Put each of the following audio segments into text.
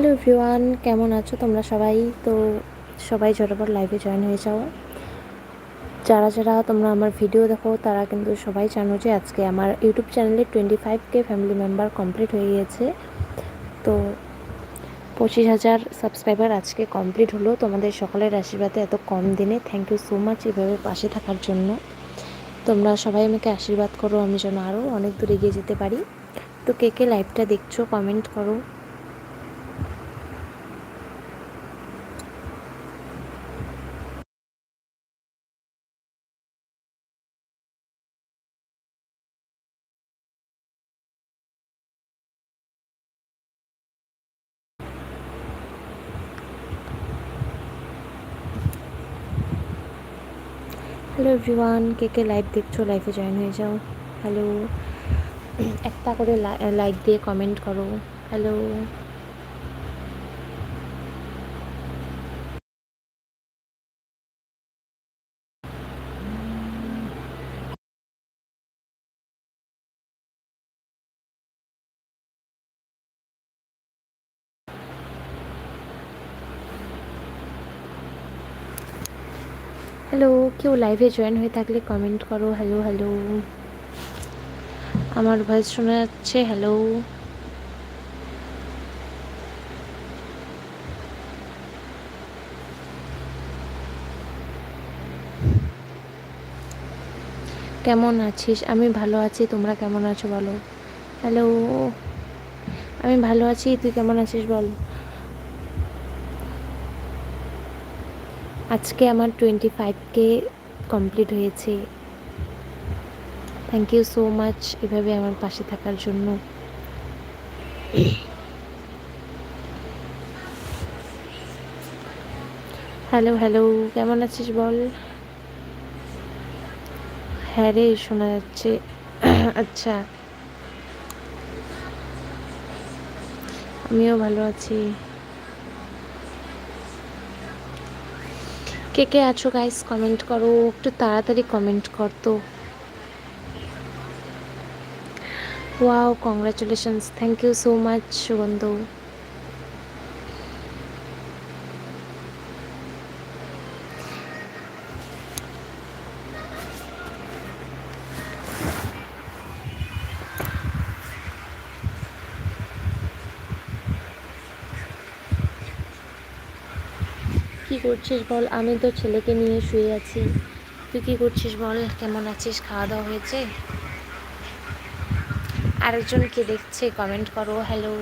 Hello everyone, কেমন আছো তোমরা সবাই? তো সবাই ঝটপট লাইভে জয়েন হয়ে যাও। যারা যারা তোমরা আমার ভিডিও দেখো, তারা কিন্তু সবাই জানো যে আজকে আমার ইউটিউব চ্যানেলে twenty five K family member complete হয়ে গিয়েছে। তো পঁচিশ হাজার সাবস্ক্রাইবার আজকে কমপ্লিট হলো। তোমাদের সকলের আশীর্বাদে এত কম দিনে। থ্যাংক ইউ সো মাচ এভাবে পাশে থাকার জন্য। তোমরা সবাই আমাকে আশীর্বাদ করো, আমি যেন আরও অনেক দূর এগিয়ে যেতে পারি। তো কে কে লাইভটা দেখছ কমেন্ট করো। হ্যালো এভরিওয়ান, কে কে লাইভ দেখছ? লাইভে জয়েন হয়ে যাও। হ্যালো, একটা করে লাইক দিয়ে কমেন্ট করো। হ্যালো। হ্যালো কেউ লাইভে জয়েন হয়ে থাকলে কমেন্ট করো হ্যালো হ্যালো আমার ভয়েস শোনা যাচ্ছে হ্যালো কেমন আছিস? আমি ভালো আছি, তোমরা কেমন আছো বলো? হ্যালো আমি ভালো আছি, তুই কেমন আছিস বল? আজকে আমার টোয়েন্টি ফাইভ কে কমপ্লিট হয়েছে। থ্যাংক ইউ সো মাচ এভাবে আমার পাশে থাকার জন্য। হ্যালো হ্যালো কেমন আছিস বল? হ্যাঁ রে, শোনা যাচ্ছে। আচ্ছা। আমিও ভালো আছি। কে কে আছো গাইস কমেন্ট করো, একটু তাড়াতাড়ি কমেন্ট করতো। Wow congratulations thank you so much সুগন্ধ। কি করছিস বল? আমি তো ছেলেকে নিয়ে শুয়ে আছি। তুই কি করছিস বল? কেমন আছিস? খাওয়া দাওয়া হয়েছে? আরেকজন কে দেখছে? কমেন্ট করো। হ্যালো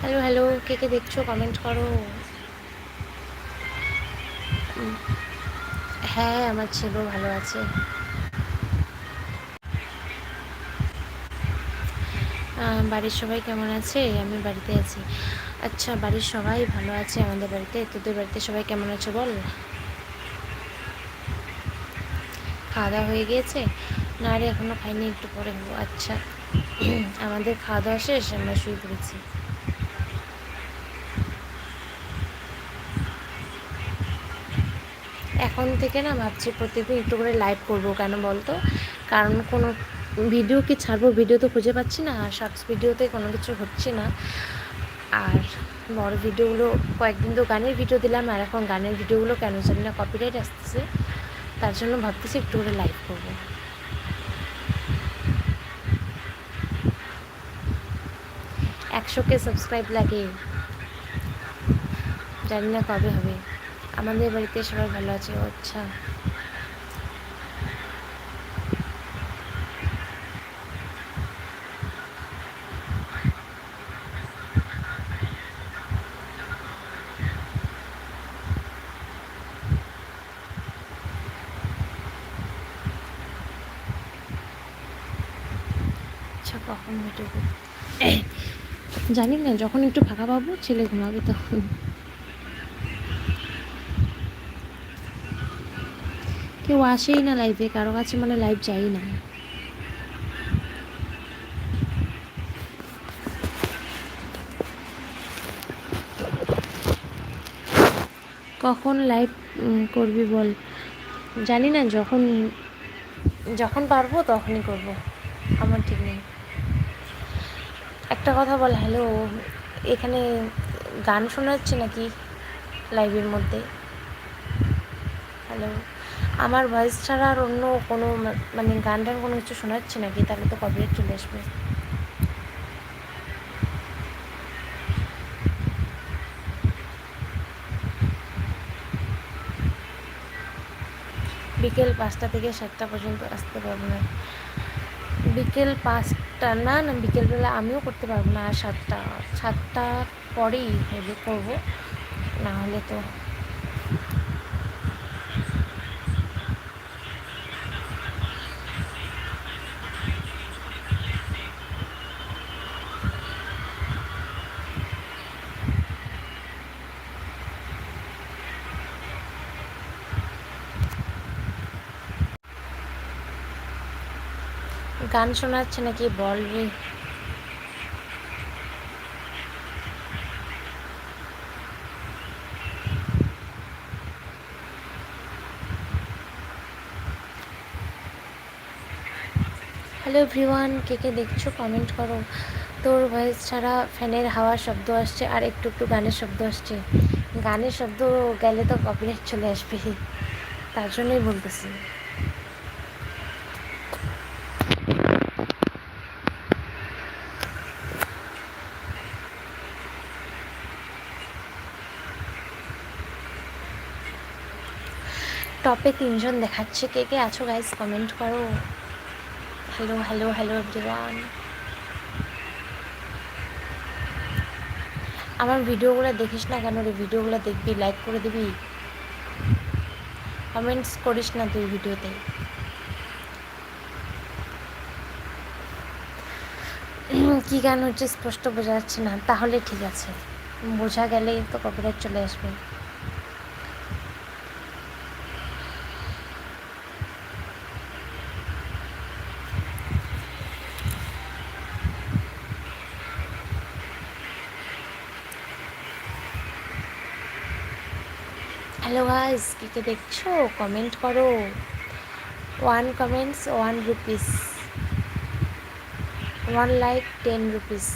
হ্যালো হ্যালো কে কে দেখছ? কমেন্ট করো। হ্যাঁ আমার ছেলেও ভালো আছে। বাড়ির সবাই কেমন আছে? আমি বাড়িতে আছি। আচ্ছা বাড়ির সবাই ভালো আছে আমাদের বাড়িতে? তোদের বাড়িতে সবাই কেমন আছে বল? খাওয়া দাওয়া হয়ে গিয়েছে? না রে এখনও খাইনি, একটু পরে আচ্ছা আমাদের খাওয়া দাওয়া শেষ? আমরা শুয়ে পড়েছি। এখন থেকে না ভাবছি প্রতিদিন একটু করে লাইভ করব কেন বলতো? কারণ কোনো ভিডিও কি ছাড়বো? ভিডিও তো খুঁজে পাচ্ছি না, আর শর্টস ভিডিওতে কোনো কিছু হচ্ছে না। আর বড় ভিডিওগুলো কয়েকদিন তো গানের ভিডিও দিলাম, আর এখন গানের ভিডিওগুলো কেন জানি না কপিরাইট আসতেছে। তার জন্য ভাবতেছি একটু করে লাইভ করব। একশো কে সাবস্ক্রাইব লাগে। জানি না কবে হবে। আমাদের বাড়িতে সবাই ভালো আছে আচ্ছা আচ্ছা কখন ভিডিও জানি না, যখন একটু ফাঁকা পাবো, ছেলে ঘুমাবে তখন। কেউ আসেই না লাইভে কারও কাছে মানে লাইভ যাই না। কখন লাইভ করবি বল? জানি না, যখন যখন পারব তখনই করব। আমার ঠিক একটা কথা বল হ্যালো এখানে গান শোনা যাচ্ছে নাকি লাইভের মধ্যে? হ্যালো আমার ভয়েস ছাড়া আর অন্য কোনো মানে গান টান কোনো কিছু শোনা যাচ্ছে নাকি? তাহলে তো কবে চলে আসবে। বিকেল পাঁচটা থেকে সাতটা পর্যন্ত আসতে পারব না। বিকেল পাঁচটা না না, বিকেলবেলা আমিও করতে পারব না সাতটা, সাতটার পরেই করব। না হলে তো গান শোনাচ্ছে নাকি বল রে হ্যালো এভরিওয়ান কে কে দেখছ? কমেন্ট করো। তোর ভয়েস ছাড়া ফ্যানের হাওয়ার শব্দ আসছে আর একটু একটু গানের শব্দ আসছে। গানের শব্দ গেলে তো কপিরাইট চলে আসবে। তার জন্যই বলতেছি। টপে তিনজন দেখাচ্ছে কে কে আছো গাইস কমেন্ট করো। হ্যালো হ্যালো হ্যালো এভরিওয়ান আমার ভিডিওগুলো দেখিস না কেন রে? ভিডিওগুলো দেখবি লাইক করে দিবি। কমেন্টস করিস না তুই ভিডিওতে। কি গান হচ্ছে স্পষ্ট বোঝা যাচ্ছে না। তাহলে ঠিক আছে। বোঝা গেলেই তো কপিরাইট চলে আসবে হ্যালো কে কে দেখছ? কমেন্ট করো। One comments one rupees one like ten rupees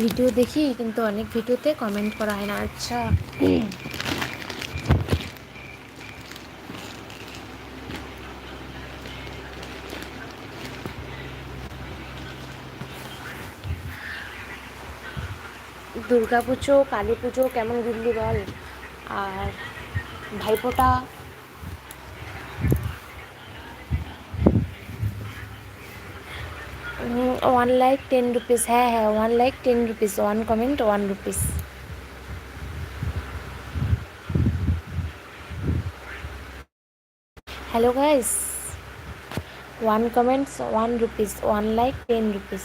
video দেখি, কিন্তু অনেক ভিডিওতে কমেন্ট করা হয় না। আচ্ছা। পুজো, কালী পুজো, কেমন ঘুরলি বল? আর Bhaiphonta? One like ten rupees হ্যাঁ হ্যাঁ one like ten rupees one comment one rupees hello guys one comments one rupees one like ten rupees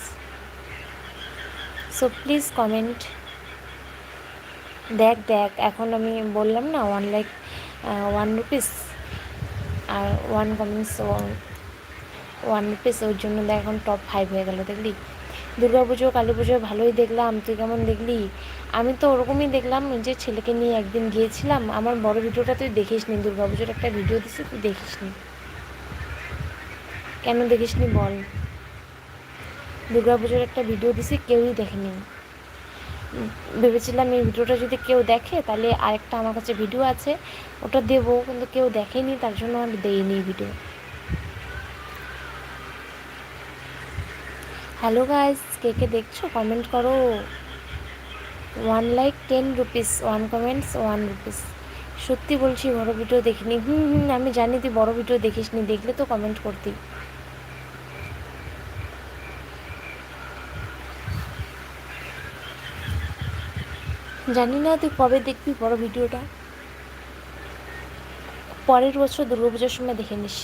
so please comment দেখ দেখ, এখন আমি বললাম না ওয়ান লাইক ওয়ান রুপিস আর ওয়ান কমেন্টস ওয়ান রুপিস ওর জন্য দেখ এখন টপ ফাইভ হয়ে গেল, দেখলি? দুর্গা পুজো, কালী পুজো ভালোই দেখলাম, তুই কেমন দেখলি? আমি তো ওরকমই দেখলাম যে ছেলেকে নিয়ে একদিন গিয়েছিলাম, আমার বড় ভিডিওটা তুই দেখিস নি দুর্গা পুজোর একটা ভিডিও দিছি, তুই দেখিস নি কেন দেখিস নি বল? দুর্গা পুজোর একটা ভিডিও দিছি, কেউই দেখেনি। ভেবেছিলাম এই ভিডিওটা যদি কেউ দেখে, তাহলে আরেকটা আমার কাছে ভিডিও আছে, ওটা দেবো, কিন্তু কেউ দেখেনি, তার জন্য আমি দেইনি ভিডিও। হ্যালো গাইজ কে কে দেখছ? কমেন্ট করো। One like ten rupees one comments one rupees সত্যি বলছি, বড় ভিডিও দেখিনি। হুম হুম, আমি জানি তুই বড় ভিডিও দেখিস নি দেখলে তো কমেন্ট করতি। জানি না তুই কবে দেখবি বড় ভিডিওটা। পরের বছর দুর্গাপুজোর সময় দেখে নিস।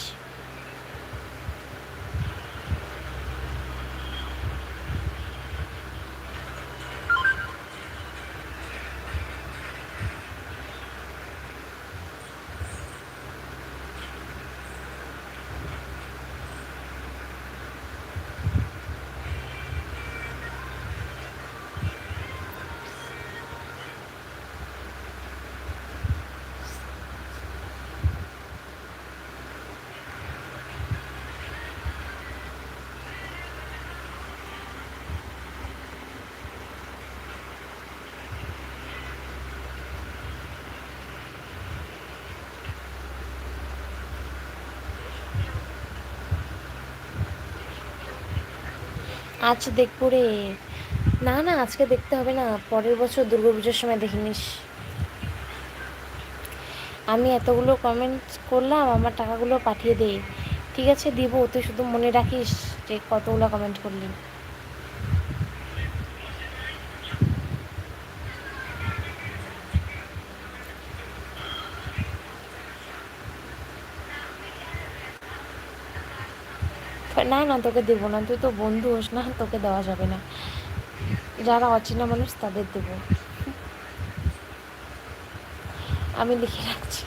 আজ দেখব রে। না না, আজকে দেখতে হবে না। পরের বছর দুর্গা পুজোর সময় দেখিনিস আমি এতগুলো কমেন্ট করলাম, আমার টাকাগুলো পাঠিয়ে দে। ঠিক আছে, দিব। তুই শুধু মনে রাখিস যে কতগুলো কমেন্ট করলি। না না, তোকে দেবো না। তুই তো বন্ধু হোস না, তোকে দেওয়া যাবে না। যারা অচেনা মানুষ, তাদের দেব। আমি লিখে রাখছি।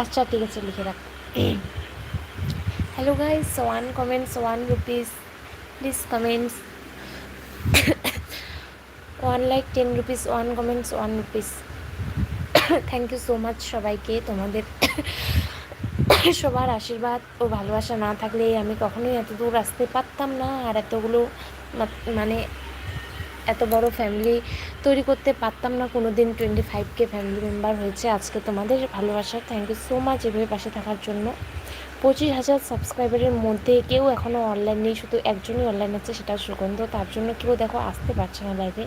আচ্ছা ঠিক আছে, লিখে রাখ। Hello guys one comments one rupees please comments one like ten rupees one comments one rupees thank you so much সবাইকে, তোমাদের সবার আশীর্বাদ ও ভালোবাসা না থাকলে আমি কখনোই এত দূর আসতে পারতাম না আর এতগুলো মানে এত বড় ফ্যামিলি তৈরি করতে পারতাম না। কোনো দিন টোয়েন্টি ফাইভকে ফ্যামিলি মেম্বার হয়েছে। আজকে তোমাদের ভালোবাসা। থ্যাংক ইউ সো মাচ এভাবে পাশে থাকার জন্য। পঁচিশ হাজার সাবস্ক্রাইবারের মধ্যে কেউ এখনও অনলাইন নেই। শুধু একজনই অনলাইন আছে, সেটা সুগন্ধ। তার জন্য কেউ দেখো আসতে পারছে না লাইভে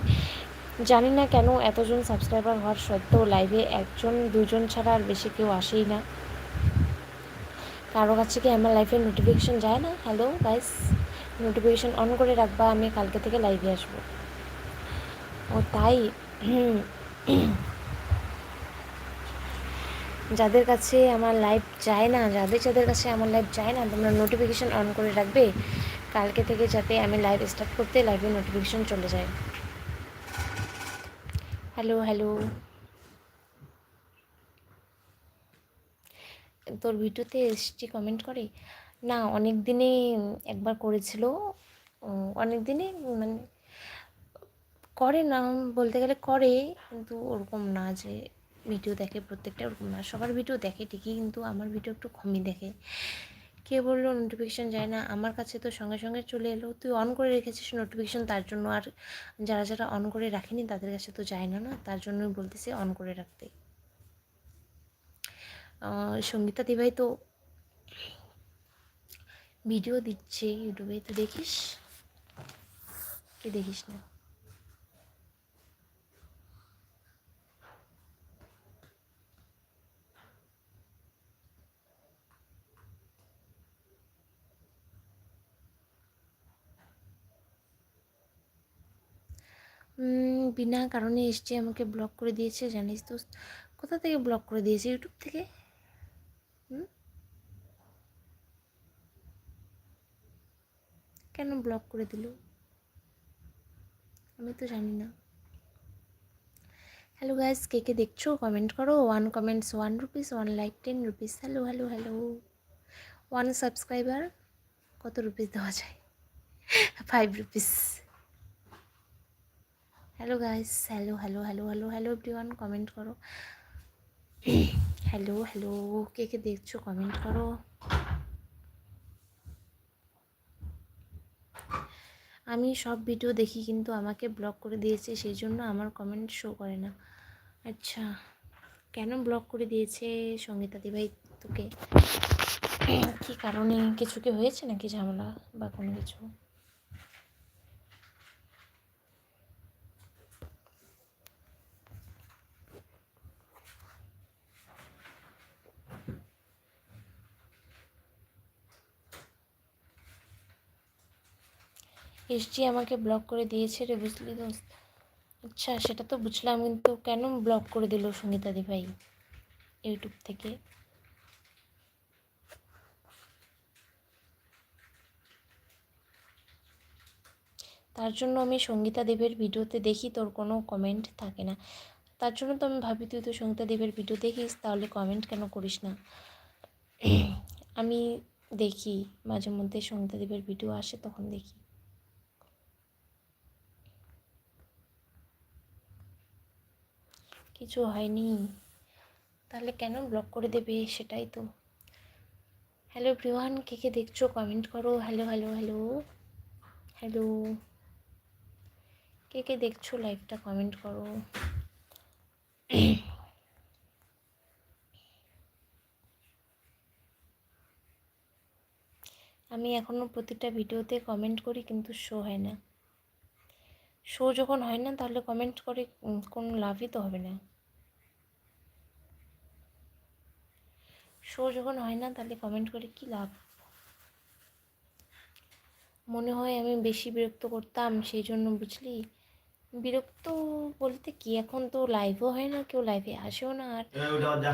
জানি না কেন এতজন সাবস্ক্রাইবার হওয়ার সত্ত্বেও লাইভে একজন, দুজন ছাড়া আর বেশি কেউ আসেই না। কারও কাছে কি আমার লাইফে নোটিফিকেশান যায় না? হ্যালো গাইস নোটিফিকেশান অন করে রাখবা, আমি কালকে থেকে লাইভে আসব। ও, তাই? যাদের কাছে আমার লাইভ যায় না, যাদের যাদের কাছে আমার লাইভ যায় না, তোমরা নোটিফিকেশান অন করে রাখবে। কালকে থেকে যাতে আমি লাইভ স্টার্ট করতে লাইভে নোটিফিকেশান চলে যায়। হ্যালো হ্যালো তোর ভিডিওতে এসছি কমেন্ট করে? না অনেক দিনে একবার করেছিল। অনেক দিনে মানে করে না, বলতে গেলে করে, কিন্তু ওরকম না যে ভিডিও দেখে প্রত্যেকটা ওরকম না। সবার ভিডিও দেখে ঠিকই, কিন্তু আমার ভিডিও একটু কমই দেখে। কে বলল নোটিফিকেশান যায় না? আমার কাছে তো সঙ্গে সঙ্গে চলে এলো। তুই অন করে রেখেছিস নোটিফিকেশান তার জন্য আর যারা যারা অন করে রাখেনি, তাদের কাছে তো যায় না না? তার জন্যই বলতেছি অন করে রাখতে। সঙ্গীতা দিভাই তো ভিডিও দিচ্ছে ইউটিউবে তো দেখিস? কি দেখিস না? বিনা কারণে এসছে, আমাকে ব্লক করে দিয়েছে, জানিস তো কোথা থেকে ব্লক করে দিয়েছে? ইউটিউব থেকে? কেন ব্লক করে দিল? আমি তো জানি না। হ্যালো গাইস কে কে দেখছ? কমেন্ট করো। One comments one rupees one like ten rupees hello hello hello one subscriber কত রুপিস দেওয়া যায়? Five rupees hello guys hello hello hello hello hello everyone comment করো। হ্যালো হ্যালো, কে কে দেখছ কমেন্ট করো। আমি সব ভিডিও দেখি কিন্তু আমাকে ব্লক করে দিয়েছে, সেই জন্য আমার কমেন্ট শো করে না। আচ্ছা কেন ব্লক করে দিয়েছে সঙ্গীতা দিভাই তোকে? কী কারণে, কিছু কি হয়েছে নাকি ঝামেলা বা কোনো কিছু? এসজি আমাকে ব্লক করে দিয়েছে রে বুঝলি দোস্ত। আচ্ছা সেটা তো বুঝলাম, কিন্তু কেন ব্লক করে দিল সঙ্গীতাদি ভাই? ইউটিউব থেকে। তার জন্য আমি সঙ্গীতা দেবের ভিডিওতে দেখি, তোর কোনো কমেন্ট থাকে না। তার জন্য তো আমি ভাবি, তুই তো সঙ্গীতা দেবের ভিডিও দেখিস, তাহলে কমেন্ট কেন করিস না? আমি দেখি, মাঝে মধ্যে সঙ্গীতা দেবের ভিডিও আসে, তখন দেখি। কিছু হয়নি। তাহলে কেন ব্লক করে দেবে সেটাই তো। হ্যালো ব্রিওয়ান কে কে দেখছ? কমেন্ট করো। হ্যালো হ্যালো হ্যালো হ্যালো কে কে দেখছ লাইভটা কমেন্ট করো। আমি এখনও প্রতিটা ভিডিওতে কমেন্ট করি, কিন্তু শো হয় না। শো যখন হয় না, তাহলে কমেন্ট করে কোনো লাভই তো হবে না। শো যখন হয় না, তাহলে কমেন্ট করে কি লাভ? মনে হয় আমি বেশি বিরক্ত করতাম, সেই জন্য বুঝলি? বিরক্ত বলতে কি? এখন তো লাইভও হয় না, কেউ লাইভে আসেও না আর। এ উঠে যা